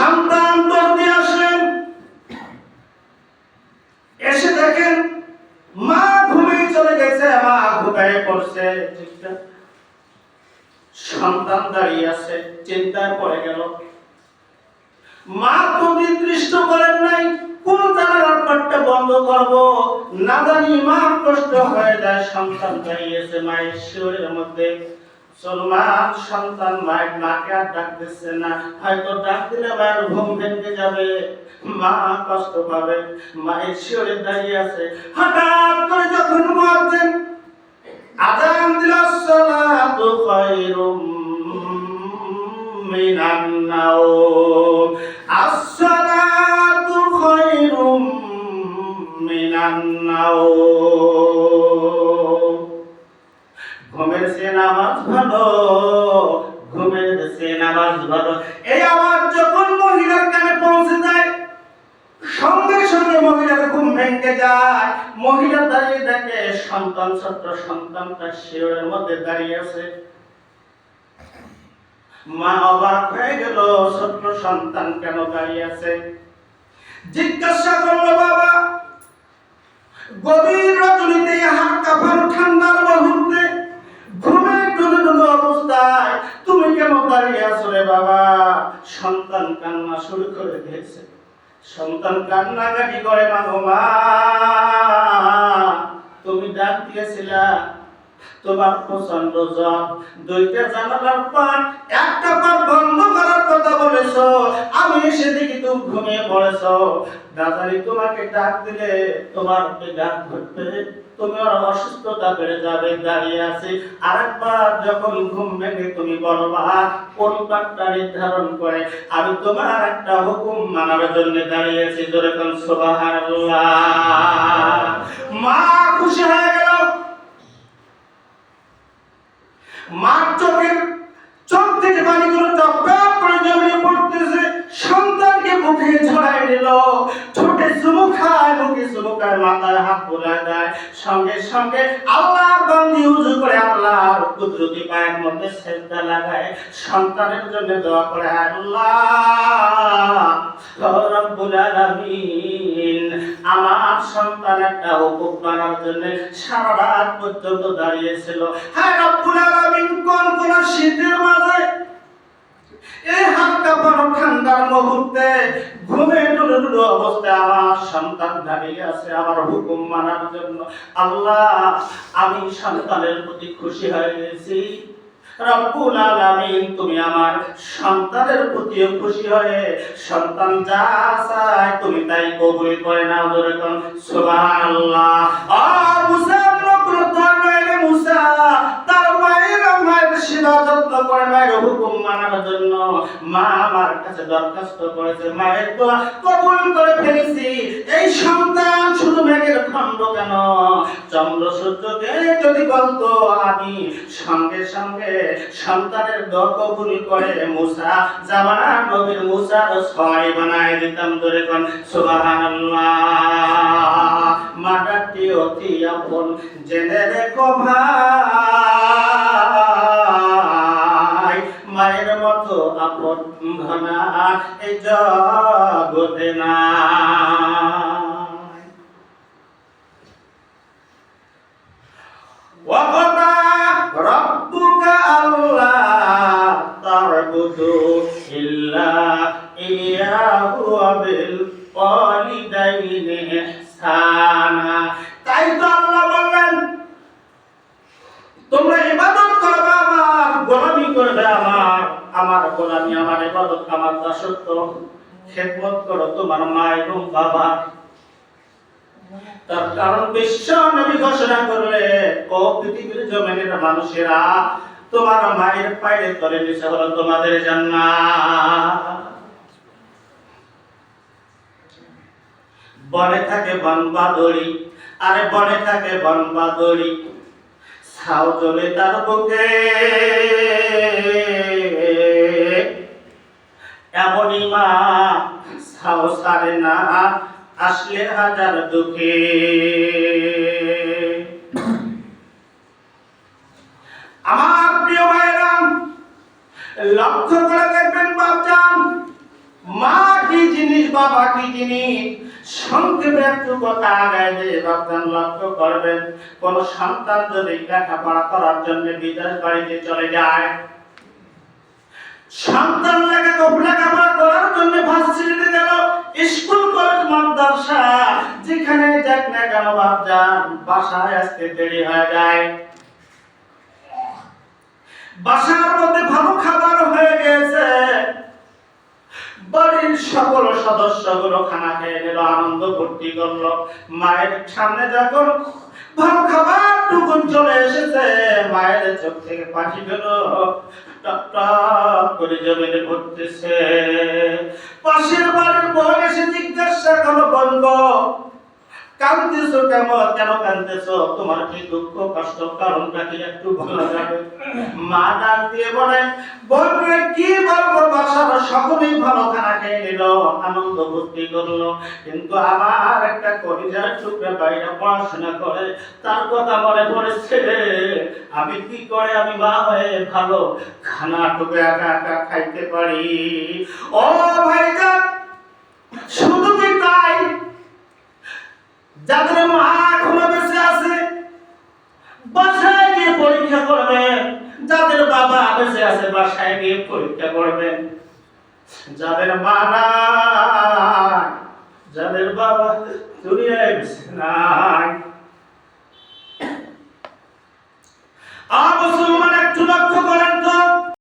সন্তান দৌড়ে আসলেন। এসে দেখেন, মা ঘুমিয়ে চলে গেছে, মা ঘুমিয়ে পড়ছে সন্তান দাঁড়িয়ে আছে, চিন্তায় পড়ে গেল। মা তো নির্দিষ্ট করেন নাই, কোন জানালার পাটটা বন্ধ করব। না জানি মা কষ্ট হয়ে যায়, সন্তান দাঁড়িয়েছে মায়ের শিওরের মধ্যে। সলমান সন্তান মায়ের মাকে আর ডাক দিচ্ছে না। হয়তো ডাক দিলে মায়ের ঘুম ভেঙে যাবে। মা কষ্ট পাবে। মায়ের শিওরে দাঁড়িয়ে আছে। হঠাৎ করে যখন মারতেন আজান দিল, সালাতু খায়রুম মিনান নাওম। আসসালাতু ভালো ভালো। এই আওয়াজ যখন মহিলার কানে পৌঁছে যায়, সঙ্গে সঙ্গে মহিলার ঘুম ভেঙে যায়। মহিলা দাঁড়িয়ে দেখে সন্তান সন্তানটা শিওরের মধ্যে দাঁড়িয়ে আছে। মা অবাক হয়ে গেল, ছোট্ট সন্তান কেন দাঁড়িয়ে আছে? জিজ্ঞাসা করল, বাবা, গভীর রজনীতে হাত কাঁপানো ঠান্ডার মুহূর্তে দাঁড়িয়ে আসলে বাবা, সন্তান কান্না শুরু করে দিয়েছে। সন্তান কান্নাকাটি করে মা? তুমি ডাক দিয়েছিলা তোমার প্রচণ্ড জ্বর। দুইটা জানালার পাট, একটা পাট বন্ধ করার কথা বলেছ। আমি এসে দেখি তুমি ঘুমিয়ে পড়েছো। দাদারি তোমাকে ডাক দিলে তোমার ডাক ঘটবে তোমার অসুস্থতা বেড়ে যাবে, দাঁড়িয়ে আছি। আরেকবার যখন ঘুম ভেঙে তুমি বলবা কোন পাটটা নির্ধারণ করে আমি তোমার একটা হুকুম মানার জন্য দাঁড়িয়েছি জোরে কোন সুবহানাল্লাহ মা খুশি হয়ে গেল মার চোখ থেকে পানিগুলো টপ টপ করে জমিয়ে পড়তেছে, সন্তানকে মুখে ঝরাই দিল ঠোঁটে চুমু খায় মুখে চুমু খায়, মাথায় হাত বোলায় দেয়। সঙ্গে সঙ্গে আল্লাহর বান্দি উজু করে আল্লাহর কুদরতি পায়ের মধ্যে সেজদা লাগায়। সন্তানের জন্য দোয়া করে আল্লাহ রব্বুল আলামিন। আমার সন্তান একটা হুকুম মানার জন্য সারা রাত পর্যন্ত দাঁড়িয়েছিল। হ্যাঁ রব্বুল আলামিন, কোন কোন শীতের মাঝে এই হালকা বড় ঠান্ডার মুহূর্তে ঘুমে ডুলে অবস্থায় আমার সন্তান দাঁড়িয়ে আছে আমার হুকুম মানার জন্য। আল্লাহ, আমি সন্তানের প্রতি খুশি হয়ে গেছি। রব্বুল আলামিন, তুমি আমার সন্তানের প্রতিও খুশি হয়ে সন্তান যা চায় তুমি তাই কবুল করে নাও ধরে কোন সুবহানাল্লাহ। আ মুসা মুসা, তার মায়ের মায়ের সেবা যত্ন করে মায়ের হুকুম মানার জন্য মা আমার কাছে দরখাস্ত করেছে, মায়ের দোয়া কবুল করে ফেলেছি। এই সন্তান শুধু মেঘের খণ্ড কেন? চন্দ্র সূর্যকে যদি বলতো আমি, সঙ্গে সঙ্গে সন্তানের দোয়া কবুল করে মুসা, জামানা নবীর মুসার ছয় বানায় দিতাম ধরে কোন, সুবহানাল্লাহ। মাটাটি অতি আপন, জেনে রেখো ভাই, মায়ের মতো আপন ঘনা এই জগতে না ওয়াকাতা রাব্বুকা আল্লাহ তা'বুদু ইল্লা ইয়াহু ওয়া বিল ওয়ালিদাইনি ইহসানা তাই তো আল্লাহ বললেন, তোমরা ইবাদত করবে আমার, গোলামি করবে আমার আমার গোলামি, আমার ইবাদত, আমার দাসত্ব, খেদমত করো তোমার মা এবং বাবা। তার কারণ বিশ্ব নবী ঘোষণা করলেন জমিনের মানুষেরা, তোমার মায়ের পায়ের হলো তোমাদের জান্নাত। বনে থাকে বন থাকে ছাও তার বুকে। এমনই মা, ছাও সারে না, আসলে হাজার দুঃখে। আমার প্রিয় ভাইরাম লক্ষ্য করে দেখবেন বাপজান মা কি জিনিস, বাবা কি জিনিস? সংক্ষেপে একটু কথা আগায় দিয়ে রপ্তান লক্ষ্য করবেন, কোন সন্তান যদি লেখাপড়া করার জন্য বিদেশ বাড়িতে চলে যায়, সন্তান লেখা লেখাপড়া করার জন্য ভার্সিটিতে গেল, স্কুল, কলেজ, মাদ্রাসা যেখানে যাক না কেন বাপজান বাসায় আসতে দেরি হয়ে যায়। বাসার মধ্যে ভালো খাবার হয়ে গেছে। বাড়ির সকল সদস্যগুলো খানা খেয়ে নিল, আনন্দ ভর্তি করল। মায়ের সামনে যখন ভালো খাবার টুকুন চলে এসেছে, মায়ের চোখ থেকে পাখি গেল করে জমিনে পড়তেছে। পাশের বাড়ির বউ এসে জিজ্ঞাসা করল বলব কাঁদতেছো কেমন? কেন তোমার কি দুঃখ, কষ্ট? কারণটা কি একটু ভালো যাবে? মা ডাক দিয়ে বলে, বলবে কি বলব? বাসার সকলেই ভালো খানা খেয়ে নিল, আনন্দ ভর্তি করল। কিন্তু আমার একটা কলিজার টুকরা বাইরে পড়াশোনা করে, তার কথা মনে পড়েছে, আমি কি করে আমি মা হয়ে ভালো খানা টুকু একা একা খাইতে পারি? ও ভাইজান শুধু কি তাই যাদের মা এখনও বেঁচে আছে বাসায় গিয়ে পরীক্ষা করবেন যাদের বাবা বেঁচে আছে বাসায় গিয়ে পরীক্ষা করবেন যাদের মা